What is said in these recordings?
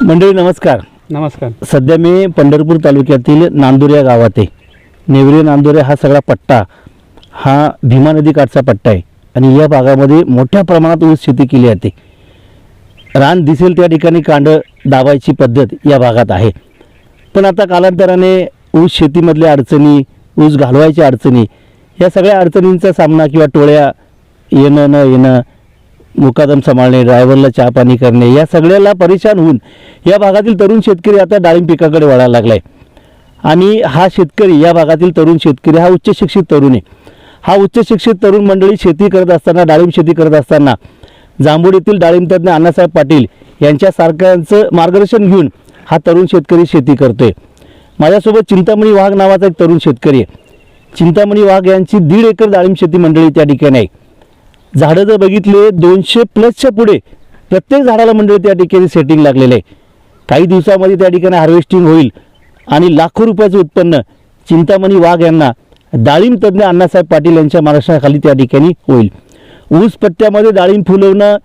मंडळी नमस्कार. नमस्कार. सध्या मी पंढरपूर तालुक्यातील नांदूर या गावात आहे. नेवरी नांदुरे हा सगळा पट्टा हा भीमा नदी काठचा पट्टा आहे आणि या भागामध्ये मोठ्या प्रमाणात ऊस शेती केली जाते. रान दिसेल त्या ठिकाणी कांड दाबायची पद्धत या भागात आहे. पण आता कालांतराने ऊस शेतीमधल्या अडचणी ऊस घालवायच्या अडचणी या सगळ्या अडचणींचा सामना किंवा टोळ्या येणं न येणं मुकादम सांभाळणे ड्रायव्हरला चहा पाणी करणे या सगळ्याला परेशान होऊन या भागातील तरुण शेतकरी आता डाळिंब पिकाकडे वळायला लागलाय. आणि हा शेतकरी या भागातील तरुण शेतकरी हा उच्च शिक्षित तरुण आहे. हा उच्च शिक्षित तरुण मंडळी शेती करत असताना डाळिंब शेती करत असताना जांभूड येथील डाळिंबतज्ञ अण्णासाहेब पाटील यांच्यासारख्यांचं मार्गदर्शन घेऊन हा तरुण शेतकरी शेती करतोय. माझ्यासोबत चिंतामणी वाघ नावाचा एक तरुण शेतकरी आहे. चिंतामणी वाघ यांची दीड एकर डाळिंब शेती मंडळी त्या ठिकाणी आहे. झाडं जर बघितले दोनशे प्लसच्या पुढे प्रत्येक झाडाला मंडळी त्या ठिकाणी सेटिंग लागलेलं आहे. काही दिवसामध्ये त्या ठिकाणी हार्वेस्टिंग होईल आणि लाखो रुपयाचं उत्पन्न चिंतामणी वाघ यांना डाळिंब तज्ज्ञ अण्णासाहेब पाटील यांच्या मार्गदर्शनाखाली त्या ठिकाणी होईल. ऊस पट्ट्यामध्ये डाळिंब फुलवणं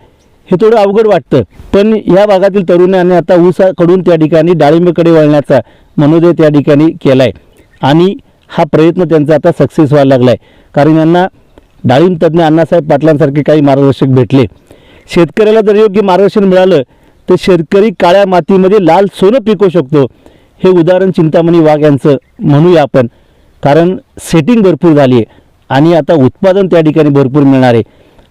हे थोडं अवघड वाटतं पण या भागातील तरुणांनी आता ऊसाकडून त्या ठिकाणी डाळिंबकडे वळण्याचा मनोदय त्या ठिकाणी केला आहे आणि हा प्रयत्न त्यांचा आता सक्सेस व्हायला लागला आहे कारण यांना डाळिंब तज्ज्ञ अण्णासाहेब पाटलांसारखे काही मार्गदर्शक भेटले. शेतकऱ्याला जर योग्य मार्गदर्शन मिळालं तर शेतकरी काळ्या मातीमध्ये लाल सोनं पिकवू शकतो. हे उदाहरण चिंतामणी वाघ यांचं म्हणूया आपण. कारण सेटिंग भरपूर झाली आहे आणि आता उत्पादन त्या ठिकाणी भरपूर मिळणार आहे.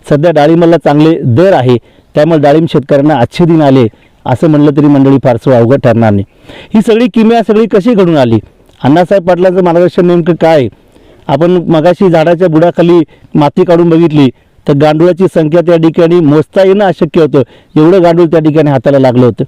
सध्या डाळिंबाला चांगले दर आहे त्यामुळे डाळिंब शेतकऱ्यांना आजचे दिन आले असं म्हणलं तरी मंडळी फारसं अवघड ठरणार नाही. ही सगळी किमया सगळी कशी घडून आली? अण्णासाहेब पाटलांचं मार्गदर्शन नेमकं काय आपण मगाशी झाडाच्या बुडाखाली माती काढून बघितली तर गांडुळाची संख्या त्या ठिकाणी मोजता येणं अशक्य होतं. एवढं गांडूळ त्या ठिकाणी हाताला लागलं होतं.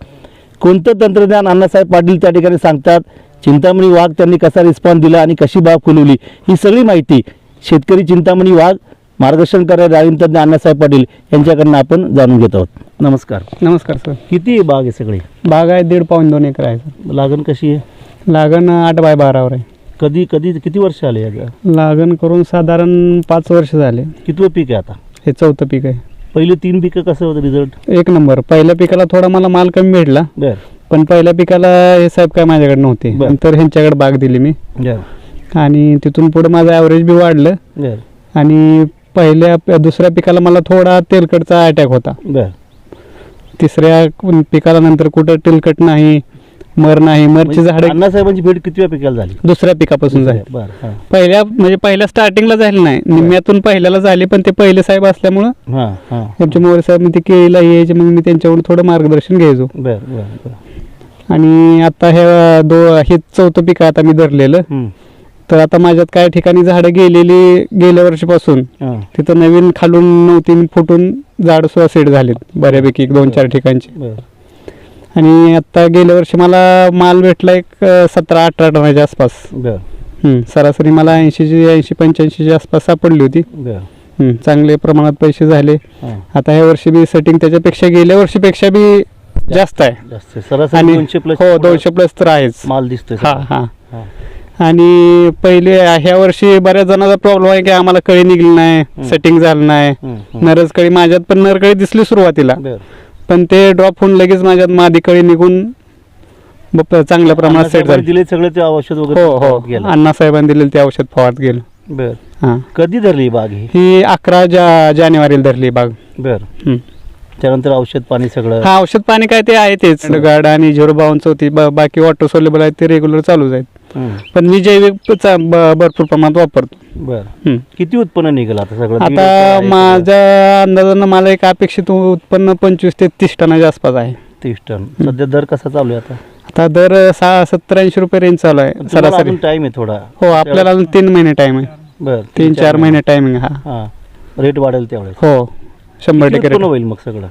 कोणतं तंत्रज्ञान अण्णासाहेब पाटील त्या ठिकाणी सांगतात? चिंतामणी वाघ त्यांनी कसा रिस्पॉन्स दिला आणि कशी बाब खुलवली? ही सगळी माहिती शेतकरी चिंतामणी वाघ मार्गदर्शन करणारे तज्ज्ञ अण्णासाहेब पाटील यांच्याकडनं आपण जाणून घेत आहोत. नमस्कार. नमस्कार सर. किती बाग आहे सगळी? बाग आहे दीड पाऊन दोन एकर आहे लागण कशी आहे? लागण आठ बाय बारावर आहे. कधी कधी किती वर्ष आले याचं लागण करून साधारण पाच वर्ष झाले. कितवं पीक आहे आता? हे चौथं पीक आहे. पहिले तीन पिकं कसं होतं रिझल्ट एक नंबर. पहिल्या पिकाला थोडा मला माल कमी भेटला. बर. पण पहिल्या पिकाला हे साहेब काय माझ्याकडे नव्हते. बरं. नंतर ह्यांच्याकडे बाग दिली मी. बर. आणि तिथून पुढे माझं ॲव्हरेज बी वाढलं. बर. आणि पहिल्या प- दुसऱ्या पिकाला मला थोडा तेलकटचा अटॅक होता. बर. तिसऱ्या पिकाला नंतर कुठं तेलकट नाही. मर नाही मरची झाडं अण्णासाहेबांची भेट कितव्या पिकाला झाली? दुसऱ्या पिकापासून झाली. बर पहिल्या म्हणजे पहिल्या स्टार्टिंगला झाली नाही. निम्म्यातून पहिल्याला झाली पण ते पहिले साहेब असल्यामुळं आमचे मोरे साहेब ते केळीला यायचे मग मी त्यांच्याकडून थोडं मार्गदर्शन घ्यायचो. आणि आता हे दो हे चौथं पीक आता मी धरलेलं. तर आता माझ्यात काय ठिकाणी झाडं गेलेली गेल्या वर्षीपासून. तिथं नवीन खालून नऊ तीन फुटून झाड सुद्धा सेट झालेत बऱ्यापैकी एक दोन चार ठिकाणचे. आणि आता गेल्या वर्षी मला माल भेटला एक सतरा अठरा टनाच्या आसपास. बर. हम्म, सरासरी मला ऐंशीची ऐंशी पंच्याऐंशीच्या आसपास सापडली होती. बर. हम्म, चांगले प्रमाणात पैसे झाले. हां. आता ह्या वर्षी बी सेटिंग त्याच्यापेक्षा गेल्या वर्षीपेक्षा बी जास्त आहे. जास्त आहे. सरासरी आणि दोनशे प्लस हो दोनशे प्लस तर आहेच. माल दिसतोय हा. हा. हां. आणि पहिले ह्या वर्षी बऱ्याच जणांचा प्रॉब्लेम आहे की आम्हाला कळी निघली नाही सेटिंग झालं नाही. हम्म, हम्म. नरज कळी माझ्यात पण नरकळी दिसली सुरुवातीला. बर. पण ते ड्रॉप होऊन लगेच माझ्यात मादी कळी निघून ब- चांगल्या प्रमाणात सेट झाली. दिले सगळे ते औषध वगैरे हो हो. गेलं. अण्णासाहेबांनी दिलेलं ते औषध फवारत गेलं. बर. हा. कधी धरली ही बाग ही? ही अकरा जा जानेवारीला धरली बाग. बर. त्यानंतर औषध पाणी सगळं? हा औषध पाणी काय ते आहे तेच. गाड आणि झिरो बावन्न चौथी ब- बाकी वॉटर सोलेबल आहेत ते रेग्युलर चालूच आहेत. पण मी जैविक भरपूर प्रमाणात वापरतो. बर. किती उत्पन्न निघेल आता सगळं? आता. माझ्या अंदाजानं मला एक अपेक्षित उत्पन्न पंचवीस ते तीस टनाच्या आसपास आहे. तीस टन. सध्या दर कसा चालू आहे आता? आता दर सहा सत्तर ऐंशी रुपये रेंज चालू आहे सरासरी. टाइम आहे थोडा. हो आपल्याला अजून तीन महिने टाइम आहे. बर तीन चार महिने टायमिंग हा. रेट वाढेल त्यावेळेस हो शंभर टक्के. होईल मग सगळं?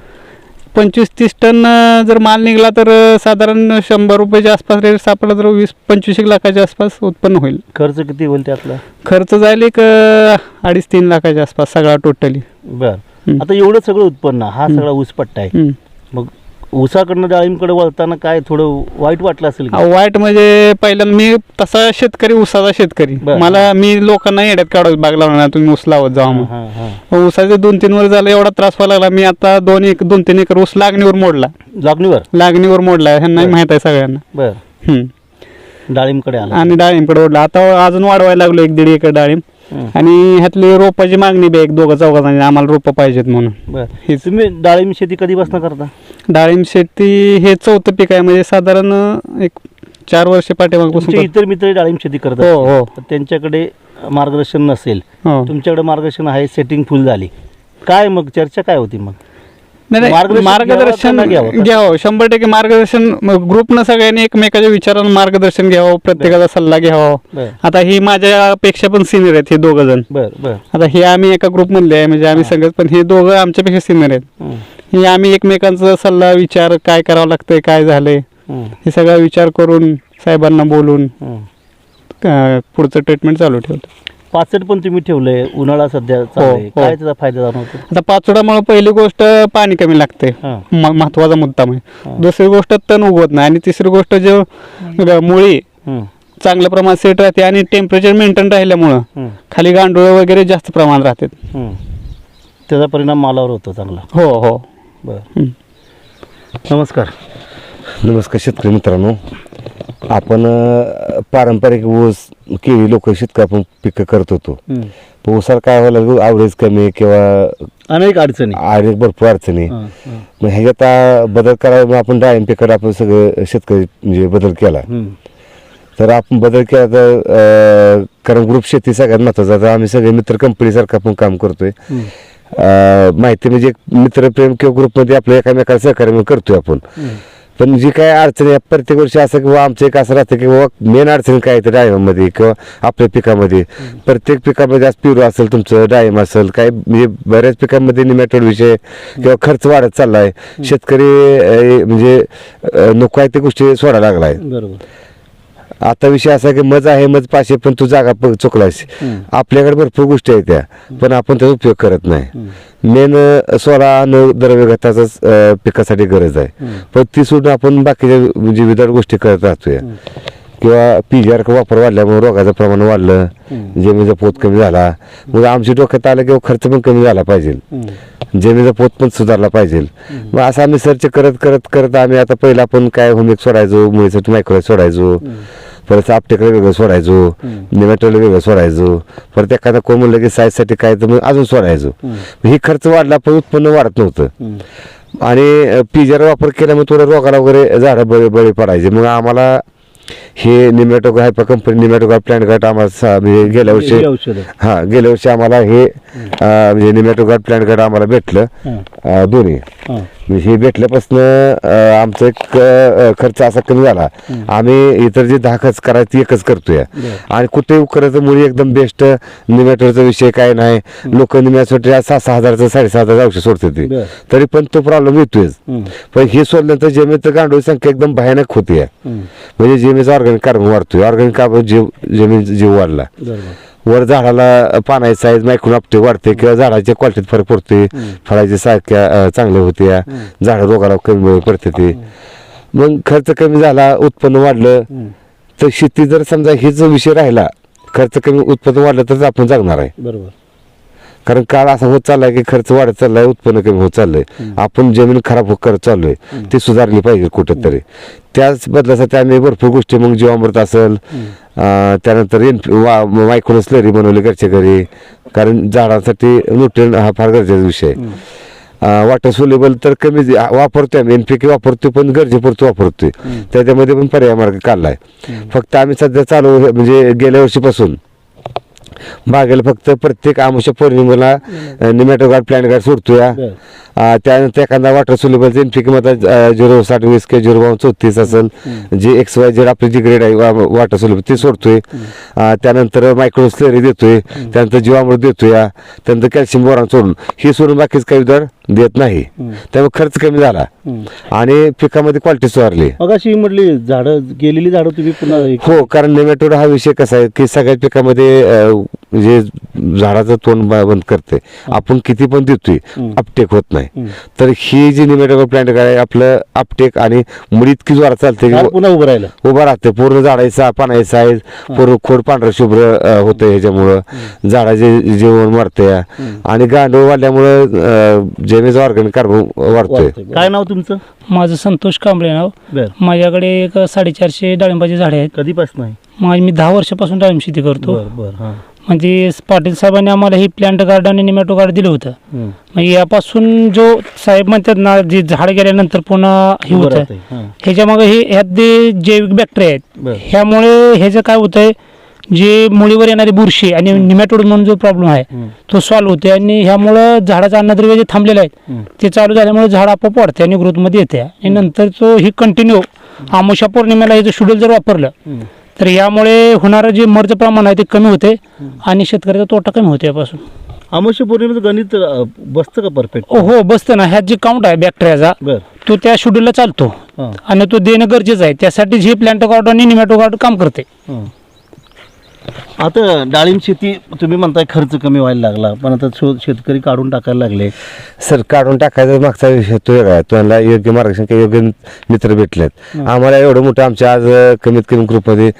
पंचवीस तीस टन जर माल निघाला तर साधारण शंभर रुपयाच्या आसपास रेट सापडला तर वीस पंचवीस एक लाखाच्या आसपास उत्पन्न होईल. खर्च किती होईल त्यातला? खर्च जाईल एक अडीच तीन लाखाच्या आसपास सगळा टोटली बर. आता एवढं सगळं उत्पन्न हा सगळा ऊसपट्टा आहे. मग ऊसाकडनं डाळिंबकडे वळताना काय थोडं वाईट वाटलं असेल का? अहो, वाईट म्हणजे पहिल्यांदा मी तसा शेतकरी ऊसाचा शेतकरी. बरं. मला मी लोकांना येड्यात काढत बाग लावणार नाही, तुम्ही ऊस लावत जावा मग हां, हां. ऊसाचे दोन तीन वर झालं एवढा त्रास व्हायला लागला. मी आता दोन एक दोन तीन एकर ऊस लागणीवर मोडला. लागणीवर? लागणीवर मोडला. ह्यांना. माहीत आहे सगळ्यांना. बर. हम्म. डाळिंबकडे आला. आणि डाळिंबकडे ओढला. आता अजून वाढवायला लागलो एक दीड एकर डाळिंब. हं. आणि ह्यातली रोपाची मागणी बी एक दोघं चौघांनी आम्हाला रोपं पाहिजेत म्हणून. बर. हेच. तुम्ही डाळिंब शेती कधीपासून करता? डाळिंब शेती हे चौथं पीक आहे. म्हणजे साधारण एक चार वर्ष पाठीमागपासून तुमचे करतो. इतर मित्र डाळिंब शेती करत हो. हो. तर त्यांच्याकडे मार्गदर्शन नसेल. हो. तुमच्याकडे मार्गदर्शन आहे सेटिंग फुल झाली. काय मग चर्चा काय होती मग? नाही, नाही मार्गदर्शन मार्गदर्शन घ्यावं का नाही घ्यावं? घ्यावं शंभर टक्के मार्गदर्शन ग्रुपनं सगळ्यांनी एकमेकाच्या विचारानं मार्गदर्शन घ्यावं प्रत्येकाचा सल्ला घ्यावा. बर. आता ही माझ्यापेक्षा पण सिनियर आहेत हे दोघं जण. बर बर. आता हे आम्ही एका ग्रुप मधले आहे म्हणजे आम्ही सगळेच पण हे दोघं आमच्यापेक्षा सिनियर आहेत. हं, हे आम्ही एकमेकांचा सल्ला विचार काय करावं लागतंय काय झालंय हं, हे सगळा विचार करून साहेबांना बोलून हं. अं, पुढचं ट्रीटमेंट चालू ठेवतो पाचट पण तुम्ही ठेवलंय उन्हाळा सध्या चालू आहे. हो. काय त्याचा फायदा जाणवतो आता पाचोडामुळे पहिली गोष्ट पाणी कमी लागते हां. म- महत्त्वाचा मुद्दा म्हणजे हां. दुसरी गोष्ट तण उगवत नाही आणि तिसरी गोष्ट जो मुळी हं, चांगल्या प्रमाणात सेट राहते आणि टेम्परेचर मेंटेन राहिल्यामुळं हं, खाली गांडूळ वगैरे जास्त प्रमाणात राहतात हं. त्याचा परिणाम मालावर होतो चांगला हो हो बर. नमस्कार. नमस्कार शेतकरी मित्रांनो. आपण अ, पारंपरिक ऊस केळी लोक शेतकरी आपण पिकं करत होतो. पण ऊसाला काय व्हायला लागलं, आवरेज कमी किंवा अनेक अडचणी. आरेज भरपूर अडचणी हं, हं, मग ह्याच्यात आ, बदल करावा मग आपण डाळिंब पिकाला आपण सगळं शेतकरी म्हणजे बदल केला. तर आपण बदल केला तर अ, कारण ग्रुप शेती सगळ्यात महत्त्वाचा तर आम्ही सगळे मित्र कंपनीसारखं आपण काम करतोय. माहिती म्हणजे मित्रप्रेम किंवा ग्रुपमध्ये आपल्या एकामेकाला सहकार्य म्हणून करतोय आपण. पण जी काय अडचणी आहे, प्रत्येक वर्षी असं किंवा आमचं एक असं राहतं की बाबा मेन अडचण काय आहे डाळिंबामध्ये किंवा आपल्या पिकामध्ये. प्रत्येक पिकामध्ये आज पिरू असेल तुमचं डाळिंब असेल काय म्हणजे बऱ्याच पिकांमध्ये निमॅटोड विषय किंवा खर्च वाढत चाललाय. शेतकरी अं, म्हणजे नको आहे त्या गोष्टी सोडायला लागलाय. बरोबर. आता विषय असा की मज आहे मज पाचशे पण तू जागा प- चुकलायस. हं. आपल्याकडे भरपूर गोष्टी आहेत त्या पण आपण त्याचा उपयोग करत नाही. हं. मेन सोळा अन्न द्रव्य घटाचाच पिकासाठी गरज आहे. हं. पण ती सोडून आपण बाकीच्या म्हणजे विदार गोष्टी करत राहतोय. हं. किंवा पीजीआर वापर वाढल्यामुळे रोगाचं प्रमाण वाढलं हं. जमिनीचा पोत कमी झाला. मग आमच्या डोक्यात आलं किंवा खर्च पण कमी झाला पाहिजे. हं. जमिनीचा पोत पण सुधारला पाहिजे. मग असं आम्ही सर्च करत करत करत आम्ही आता पहिला आपण काय होमिक सोडायचो मुळीसाठी मायक्रो सोडायचो. परत आपटेकडे वेगळं सोडायचो निमेटोला वेगळं सोडायचो परत एखादा कोण म्हणलं की साईजसाठी काय तर मग अजून सोडायचो. ही खर्च वाढला पण उत्पन्न वाढत नव्हतं. आणि पिजर वापर केल्यामुळे थोडं रोगाला वगैरे झाडं बळी बळी पडायचे. मग आम्हाला हे निमॅटोग हायपा कंपनी निमॅटोग प्लॅन गट आम्हाला म्हणजे गेल्या वर्षी ही औषधं हा गेल्या वर्षी आम्हाला हे अं, म्हणजे निमॅटोगार्ड प्लॅन गट आम्हाला भेटलं. अं, दोन्ही हं. म्हणजे हे भेटल्यापासून आमचा एक अं, खर्च असा कमी झाला आम्ही इतर जे दहा खर्च करायचं ते एकच करतोय. आणि कुठे करायचं मुळे एकदम बेस्ट निमॅटोचा विषय काय नाही लोक निम्यासाठी सहा सहा हजारचं साडेसहा हजारचं औषध सोडते ते. तरी पण तो प्रॉब्लेम येतोय. पण हे सोडल्यानंतर जमिनीचं गांडूळ संख्या एकदम भयानक होती. म्हणजे जमिनीचा ऑर्गॅनिक कार्बन वाढतोय. ऑर्गॅनिक कार्बन जीव जमिनीचा जीव वाढला. वर झाडाला पानाची साईज मायक्रोन आपटे वाढते किंवा झाडाच्या क्वालिटीत फरक पडतोय. फळाची सारख्या चांगल्या होत्या. झाडं रोगाला कमी पडते ते. मग खर्च कमी झाला उत्पन्न वाढलं. तर शेती जर समजा हे जो विषय राहिला खर्च कमी उत्पन्न वाढलं तरच आपण जगणार आहे. बरोबर. कारण काळ असा होत चाललाय की खर्च वाढत चाललाय उत्पन्न कमी होत चाललंय. आपण जमीन खराब होत करत चाललोय. ती सुधारली पाहिजे कुठेतरी. त्याच बदलासाठी आम्ही भरपूर गोष्टी मग जीवामृत असेल त्यानंतर मायक्रोन स्लरी बनवली घरच्या घरी. कारण झाडांसाठी न्यूट्रिएंट हा फार गरजेचा विषय आहे. वॉटर सोल्युबल तर कमी वापरतोय आम्ही. एनपीके वापरतोय पण गरजेपुरतं वापरतोय. त्याच्यामध्ये पण पर्याय मार्ग काढलाय. फक्त आम्ही सध्या चालू म्हणजे गेल्या वर्षीपासून बागेला फक्त प्रत्येक आमुष्य पौर्णिमेला निमॅटो गार्ड प्लॅन गार्ड सोडतोय. त्यानंतर एखादा वॉटर सोल्युबल एनपीके मध्ये झिरो साठ वीस किंवा झिरो बावन चौतीस असेल जे एक्स वाय झेड आपली जी ग्रेड आहे वॉटर सोल्युबल ते सोडतोय. त्यानंतर मायक्रो स्लरी देतोय. त्यानंतर जीवामृत देतोय. त्यानंतर कॅल्शियम बोरान सोडून. हे सोडून बाकीच काही दर देत नाही. त्यामुळे खर्च कमी झाला. आणि पिकामध्ये क्वालिटी सुधारली. मग अशी म्हटली झाडं गेलेली झाडं तुम्ही पुन्हा हो कारण नेमॅटोड हा विषय कसा आहे की सगळ्या पिकामध्ये अं, म्हणजे झाडाचं तोंड बंद करते. आपण किती पण देतोय. अपटेक होत नाही. तर ही जी निमेटोका प्लांट काय आपलं अपटेक आणि मुळी इतकी जोरात चालते पुन्हा उभं राहिलं. उभं राहते. पूर्ण झाडाचा पानाची साईज पूर्ण खोड पांढरं शुभ्र होतं ह्याच्यामुळं. झाडाचे जीवन वाढते आणि गांडूळ वाढल्यामुळं जमिनीचं ऑर्गॅनिक कार्बन वाढतोय. काय नाव तुमचं? माझं संतोष कांबळे नाव. बर. माझ्याकडे एक साडेचारशे डाळिंबाची झाडे आहेत. कधीपासून आहे? माझी मी दहा वर्षापासून डाळिंब शेती करतो. बर बर हा. म्हणजे पाटील साहेबांनी आम्हाला ही प्लांट गार्ड आणि निमॅटो गार्ड दिलं होतं. हम्म. मग यापासून जो साहेब म्हणतात ना जे झाड गेल्यानंतर पुन्हा हे होतं. हा. ह्याच्या मागे हे ह्यात जे जैविक बॅक्टेरिया आहेत ह्यामुळे ह्याचं काय होतंय जे मुळीवर येणारी बुरशी आणि निमॅटोड म्हणून जो प्रॉब्लेम आहे. तो सॉल्व्ह होते आणि ह्यामुळं झाडाचं अन्नद्रव्य जे थांबलेलं आहेत हम्म. ते चालू झाल्यामुळे झाड आपोआप वाढते आणि ग्रोथमध्ये येते. आणि नंतर तो ही कंटिन्यू आमुषा पौर्णिमेला हे जर शेड्यूल जर वापरलं. तर यामुळे होणारं जे मर्ज प्रमाण आहे ते कमी होते आणि शेतकऱ्याचा तोटा कमी होते यापासून. अमावस्या पौर्णिमेचं गणित बसतं का परफेक्ट ओ हो बसतं ना. ह्यात जे काउंट आहे बॅक्टेरियाचा तो त्या शेड्यूलला चालतो. हा. आणि तो देणं गरजेचं आहे. त्यासाठीच हे प्लॅन्टो गार्ड आणि निमॅटो गार्ड काम करते. हा. आता डाळिंब शेती तुम्ही म्हणताय खर्च कमी व्हायला लागला पण आता शो- शेतकरी काढून टाकायला लागले. सर काढून टाकायचा मागचा विषय तो वेगळा आहे. तुम्हाला योग्य मार्गदर्शन काही योग्य मित्र भेटलेत. आम्हाला एवढं मोठं आमच्या आज अं, कमीत कमी ग्रुपमध्ये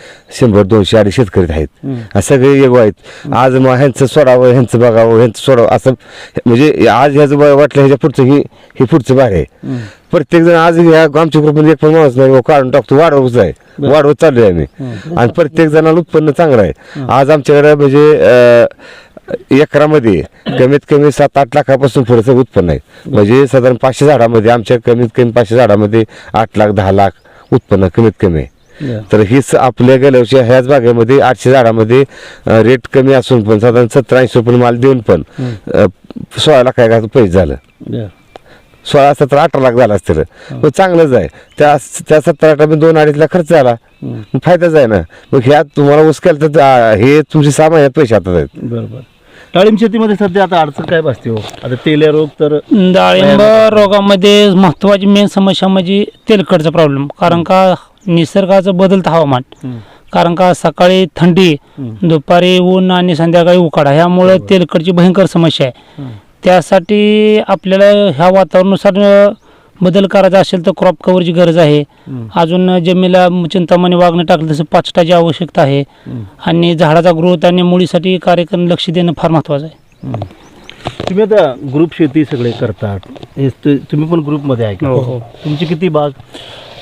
शंभर दोनशे अडीच शेतकरी आहेत. आणि सगळे येगो आहेत. आज मग ह्यांचं सोडावं ह्यांचं बघावं ह्यांचं सोडावं असं म्हणजे आज ह्याचं वाटलं ह्याच्या पुढचं ही हे पुढचं भाग आहे. प्रत्येक जण आज ह्या आमच्या ग्रुपमध्ये एक पण माणूस नाही. "हो, काढून टाकतो वाढवच आहे. वाढवत चालू आहे आम्ही. आणि प्रत्येक जणाला उत्पन्न चांगलं आहे. आज आमच्याकडे म्हणजे अं, एकरामध्ये कमीत कमी सात आठ लाखापासून पुढचं उत्पन्न आहे. म्हणजे साधारण पाचशे झाडामध्ये आमच्या कमीत कमी पाचशे झाडामध्ये आठ लाख दहा लाख उत्पन्न कमीत कमी आहे. तर हीच आपल्या गेल्या वर्षी ह्याच बागेमध्ये आठशे झाडामध्ये अं, रेट कमी असून पण साधारण सतरा ऐंशी रुपये माल देऊन पण अं, सोळा लाख काय पैसे झालं. सोळा सतरा अठरा लाख झाला असतील पण चांगलंच आहे. त्या त्या सतरा अठरा दोन अडीच लाख खर्च झाला मग फायदाच आहे ना. मग ह्यात तुम्हाला ऊस केलं तर हे तुमचे सहा महिन्यात पैसे हातात आहेत. बरोबर. डाळिंब शेतीमध्ये सध्या आता अडचण काय बसते हो? आता तेल्या रोग तर डाळिंब रोगामध्ये महत्वाची मेन समस्या म्हणजे तेलकटचा प्रॉब्लेम कारण का निसर्गाचं बदलतं हवामान. कारण का सकाळी थंडी दुपारी ऊन आणि संध्याकाळी उकाडा. ह्यामुळे तेलकटची भयंकर समस्या आहे. त्यासाठी आपल्याला ह्या वातावरणानुसार बदल करायचा असेल तर क्रॉप कव्हरची गरज आहे. अजून जमिनीला चिंतामणी वागणं टाकलं तसं पाचटाची आवश्यकता आहे. आणि झाडाचा ग्रोथ आणि मुळीसाठी कार्यक्रम लक्ष देणं फार महत्त्वाचं आहे. तुम्ही आता ग्रुप शेती सगळे करतात. हे तु- तुम्ही पण ग्रुपमध्ये आहे हो, हो. तुमची किती बाग?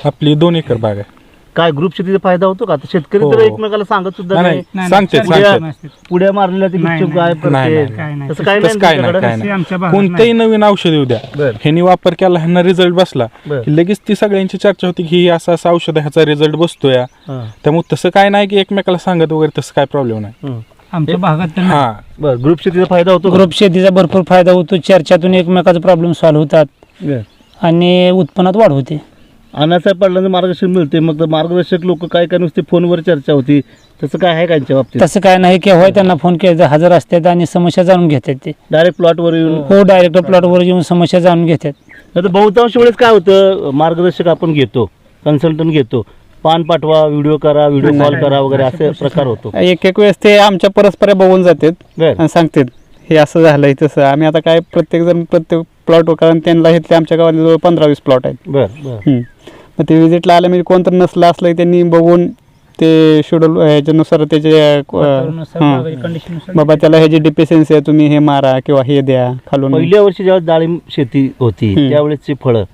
आपली दोन एकर बाग आहे. काय ग्रुप शेतीचा फायदा होतो का? आता शेतकरी हो, तर हो. एकमेकाला सांगत सुद्धा नाही, नाही नाही, सांगते पुढ्या सांगते. पुढ्या मारलेल्या ते नाही, गुपचूप नाही, काय नाही, करते नाही, नाही. तसं काय तसं काय नाही. तुमच्याकडे? काय तशी आमच्या नाही भागात कोणतंही नवीन औषध येऊ द्या. बर. ह्यांनी वापर केला ह्यांना रिझल्ट बसला. बर. की लगेच ती सगळ्यांची चर्चा होती की ही असं असं औषध ह्याचा रिझल्ट बसतोय. हा. त्यामुळे तसं काय नाही की एकमेकाला सांगत वगैरे तसं काय प्रॉब्लेम नाही. हं. आमच्या भागात तर हा. बर ग्रुप शेतीचा फायदा होतो का? ग्रुप शेतीचा भरपूर फायदा होतो. चर्चातून एकमेकाचा प्रॉब्लेम सॉल्व्ह होतात. बर. आणि उत्पन्नात वाढ होते. अण्णासाहेब पाटलांचं मार्गदर्शन मिळते मग मार्गदर्शक लोक काय काय नुसते फोनवर चर्चा होती तसं काय आहे का यांच्या बाबतीत? तसं काय नाही केव्हा त्यांना फोन केला हजर असतात आणि समस्या जाणून घेतात ते. डायरेक्ट प्लॉटवर येऊन? हो डायरेक्ट प्लॉटवर येऊन समस्या जाणून घेतात. नाही तर बहुतांश वेळेस काय होतं मार्गदर्शक आपण घेतो कन्सल्टंट घेतो पान पाठवा व्हिडिओ करा व्हिडिओ कॉल करा वगैरे असे प्रकार होतो. एक एक वेळेस ते आमच्या परस्पर बघून जातात बर. आणि सांगतात हे असं झालंय तसं. आम्ही आता काय प्रत्येक जण प्रत्येक प्लॉट कारण त्यांना घेतले आमच्या गावात जवळ पंधरा वीस प्लॉट आहेत. बर बर. हम्म. मग ते विजिटला आले म्हणजे कोणतं नसलं असलं त्यांनी बघून ते शेड्यूल ह्याच्यानुसार त्याचे हां. बाबा त्याला ह्याची डिफिशियन्सी आहे तुम्ही हे मारा किंवा हे द्या खालून पहिल्या वर्षी ज्यावेळेस डाळिंब शेती होती. त्यावेळेसची फळं.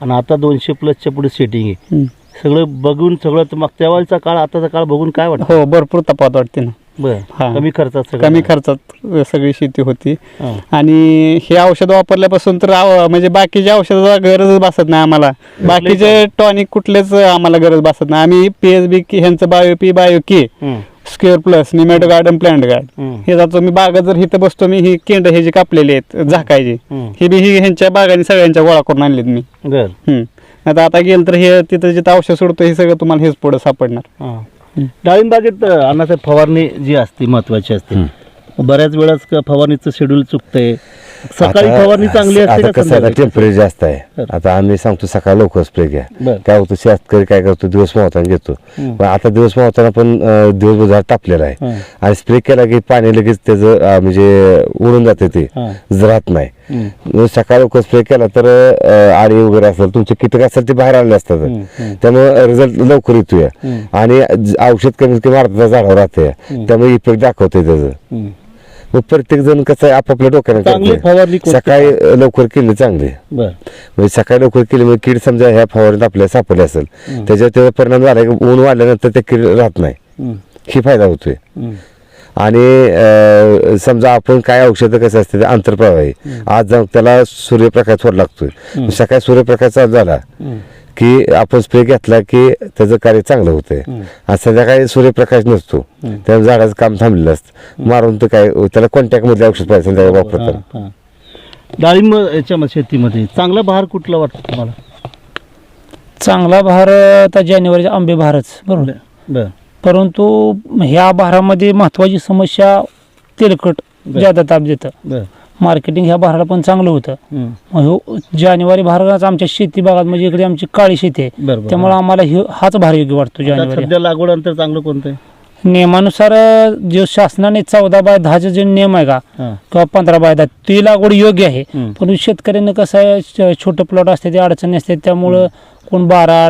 आणि आता दोनशे प्लसच्या पुढे सेटिंग आहे. सगळं बघून सगळं तर मग त्यावेळेचा काळ आताचा काळ बघून काय वाटतं हो भरपूर तफावत वाटते ना बर. कमी खर्चात सगळं कमी खर्चात सगळी शेती होती हा. आणि हे औषध वापरल्यापासून तर आव- म्हणजे बाकीचे औषधाचा गरजच भासत नाही आम्हाला बाकीचे टॉनिक कुठलेच आम्हाला गरज भासत नाही आम्ही पीएसबी ह्यांचं bio P bio K hmm. Square plus निमॅटो garden plant guard hmm. हे जातो मी बागा जर इथं बसतो मी ही केंड हे जे कापलेली आहेत झाकायची हम्म. ही बी ही ह्यांच्या बागांनी सगळ्यांच्या गोळा करून आणलीत मी बर हम्म. आता आता गेलं तर हे तिथं जिथं औषध सोडतो हे सगळं तुम्हाला हेच पुढे सापडणार हा. डाळिंब बागेत अं, अण्णासाहेब फवारणी जी असते महत्वाची असते. बऱ्याच वेळाच क- फवारणीचं शेड्यूल चुकतंय. सकाळी फवारणी चांगली असते आता का कसं आहे, आता संध्याकाळी? टेम्परेचर जास्त आहे. आता आम्ही सांगतो सकाळी लवकर स्प्रे घ्या बरं. काय होतं शेतकरी काय करतो दिवस मावताना घेतो. पण आता दिवस मावताना पण अं, दिवसभर झाड तापलेला आहे हं. आणि स्प्रे केला की पाणी लगेच त्याचं अं, म्हणजे उडून जाते ते हं. राहत नाही. मग सकाळी लवकर स्प्रे केला तर अं, आळी वगैरे असेल तुमचे कीटक असेल ते बाहेर आलेले असतात हं. त्यामुळे रिझल्ट लवकर येतोय हं. आणि ज- औषध कमीत कमी अर्धा झाडावर राहते त्यामुळे इफेक्ट दाखवते त्याचं. मग प्रत्येक जण कसं आहे आपापल्या डोक्याने चांगली करते. फवारणी कोणती? सकाळी अं, लवकर केली चांगली बर म्हणजे सकाळी लवकर केली म्हणजे कीड समजा ह्या फवारणीत आपल्याला सापडली असेल त्याच्यावर त्याचा परिणाम झाला की ऊन वाढल्यानंतर ते कीड राहत नाही हं. ही फायदा होतोय. आणि समजा आपण काय औषधं कसं असते ते आंतरप्रवाही आज जाऊन त्याला सूर्यप्रकाश थोडा लागतोय. सकाळी सूर्यप्रकाश चालू झाला हं. की आपण स्प्रे घेतला की त्याचं कार्य चांगलं होतंय. आज संध्याकाळी सूर्यप्रकाश नसतो. त्या झाडाचं काम थांबलेलं असतं. मारून तर काय त्याला कॉन्टॅक्टमध्ये औषध पाहिजे संध्याकाळी हां, हां. डाळिंब याच्यामध्ये शेतीमध्ये. चांगला बहार कुठला वाटतो तुम्हाला? चांगला बहार आता जानेवारीचा आंबे बहारच. बरोबर? बर. परंतु ह्या बहारामध्ये महत्वाची समस्या तेलकट बर. ज्यादा ताप देतं. बर. मार्केटिंग ह्या बहाराला पण चांगलं होतं. हं. मग ह्यो जानेवारी बहाराचा आमच्या शेती भागात म्हणजे इकडे आमची काळी शेती आहे. बर बर. त्यामुळे आम्हाला ह्यो- हाच भार योग्य वाटतो आता जानेवारी. सध्या लागवड अंतर चांगलं कोणतं आहे? नियमानुसार जो शासनाने चौदा बाय दहाचा जे नियम आहे का. किंवा पंधरा बाय दहा ती लागवड योग्य आहे. पण शेतकऱ्यांना कसं आहे छोटं प्लॉट असते ते अडचणी असते त्यामुळं कोण बारा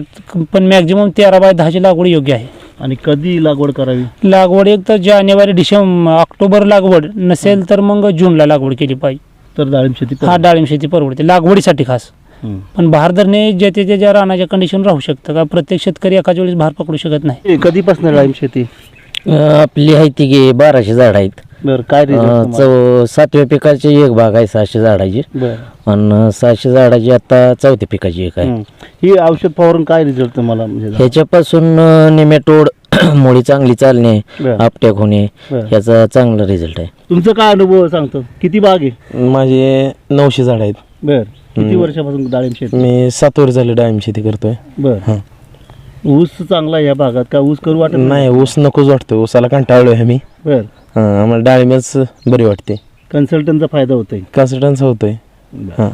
पण मॅक्झिमम तेरा बाय दहाची लागवड योग्य आहे. आणि कधी लागवड करावी? लागवड एक तर जानेवारी डिसेंबर ऑक्टोबर लागवड नसेल तर मग जूनला लागवड केली पाहिजे. तर डाळिंब शेती हा डाळिंब शेती परवडते लागवडीसाठी खास. पण बहार धरणे ज्या त्या त्याच्या रानाच्या कंडिशन राहू शकतं का प्रत्येक शेतकरी एकाच वेळेस भार पकडू शकत नाही. कधीपासून डाळिंब शेती? आपली आहे ती गे बाराशे झाड आहेत. बर काय अं? चौ सातव्या पिकाची एक भाग आहे सहाशे झाडाची. बर. आणि सहाशे झाडाची आता चौथ्या पिकाची एक आहे. हं. ही औषध फवारून काय रिझल्ट तुम्हाला म्हणजे झाला? ह्याच्यापासून निमेटोड मुळी चांगली चालणे बरं. आपटॅक होणे बरं. ह्याचा चांगला रिझल्ट आहे. तुमचं काय अनुभव सांगतो? किती बाग आहे? माझे नऊशे झाड आहेत. बर. किती वर्षापासून डाळिंब शेती? मी सात वर्ष झाले डाळिंब शेती करतोय. बर. हां. ऊस चांगला आहे या भागात का? ऊस करू वाटत नाही? ऊस नकोच वाटतो ऊसाला कंटाळलोय आम्ही. बर. हां, आम्हाला डाळिंबच बरी वाटते. कन्सल्टंटचा फायदा होतोय. कन्सिस्टन्स होतोय. हां.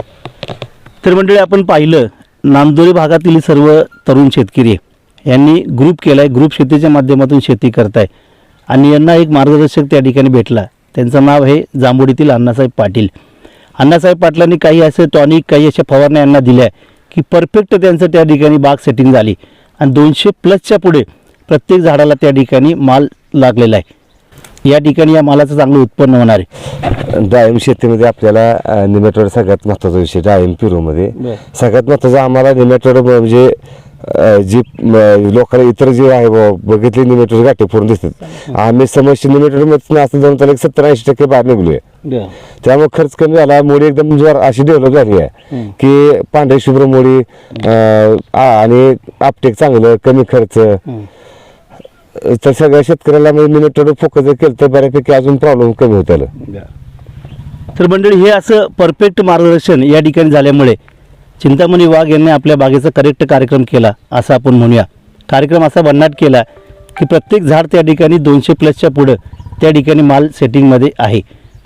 तर मंडळी आपण पाहिलं नांदोरी भागातील सर्व तरुण शेतकरी आहे. यांनी ग्रुप केलाय. ग्रुप शेतीच्या माध्यमातून शेती करताय. आणि यांना एक मार्गदर्शक त्या ठिकाणी भेटला. त्यांचं नाव आहे जांभोडीतील अण्णासाहेब पाटील. अण्णासाहेब पाटलांनी काही असे टॉनिक काही अशा फवारण्या यांना दिल्या की परफेक्ट त्यांचं त्या ठिकाणी बाग सेटिंग झाली. आणि दोनशे प्लसच्या पुढे प्रत्येक झाडाला त्या ठिकाणी माल लागलेला आहे. या ठिकाणी या मालाचं चांगलं उत्पन्न होणार आहे. डाळिंब शेतीमध्ये आपल्याला निमेटोड सगळ्यात महत्त्वाचा विषय डाळिंब पिरूमध्ये. सगळ्यात महत्वाचं आम्हाला निमेटोड म्हणजे जी लोकांना इतर जे आहे बघितले निमेटोड गाठी फोडून दिसतात. आम्ही समस्या निमेटोडमध्ये असं जाऊन त्याला एक सत्तर ऐंशी टक्के बाहेर निघलोय. त्यामुळे खर्च कमी झाला मोडी एकदम जोर अशी डेव्हलप झाली आहे. की पांढरी शुभ्र मोडी आणि आपटेक चांगलं कमी खर्च. तर सगळ्या शेतकऱ्याला म्हणजे फोकस केलं तर बऱ्यापैकी अजून प्रॉब्लेम कमी होत आलं. तर मंडळी हे असं परफेक्ट मार्गदर्शन या ठिकाणी झाल्यामुळे चिंतामणी वाघ यांनी आपल्या बागेचा करेक्ट कार्यक्रम केला असं आपण म्हणूया. कार्यक्रम असा भन्नाट केला की प्रत्येक झाड त्या ठिकाणी दोनशे प्लसच्या पुढं त्या ठिकाणी माल सेटिंगमध्ये आहे.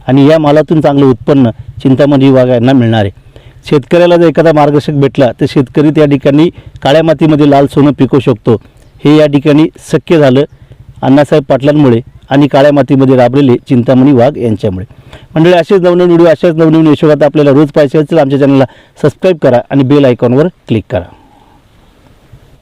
आणि या मालातून चांगलं उत्पन्न चिंतामणी वाघ यांना मिळणार आहे. शेतकऱ्याला जर एखादा मार्गदर्शक भेटला तर शेतकरी त्या ठिकाणी काळ्या मातीमध्ये लाल सोनं पिकवू शकतो. हे या ठिकाणी शक्य झालं अण्णासाहेब पाटलांमुळे. आणि काळ्या मातीमध्ये राबलेले चिंतामणी वाघ यांच्यामुळे. मंडळी असेच नवनवीन व्हिडिओ अशाच नवनवीन यशोगात आपल्याला रोज पाहिजे असेल आमच्या चॅनलला सबस्क्राईब करा आणि बेल आयकॉनवर क्लिक करा.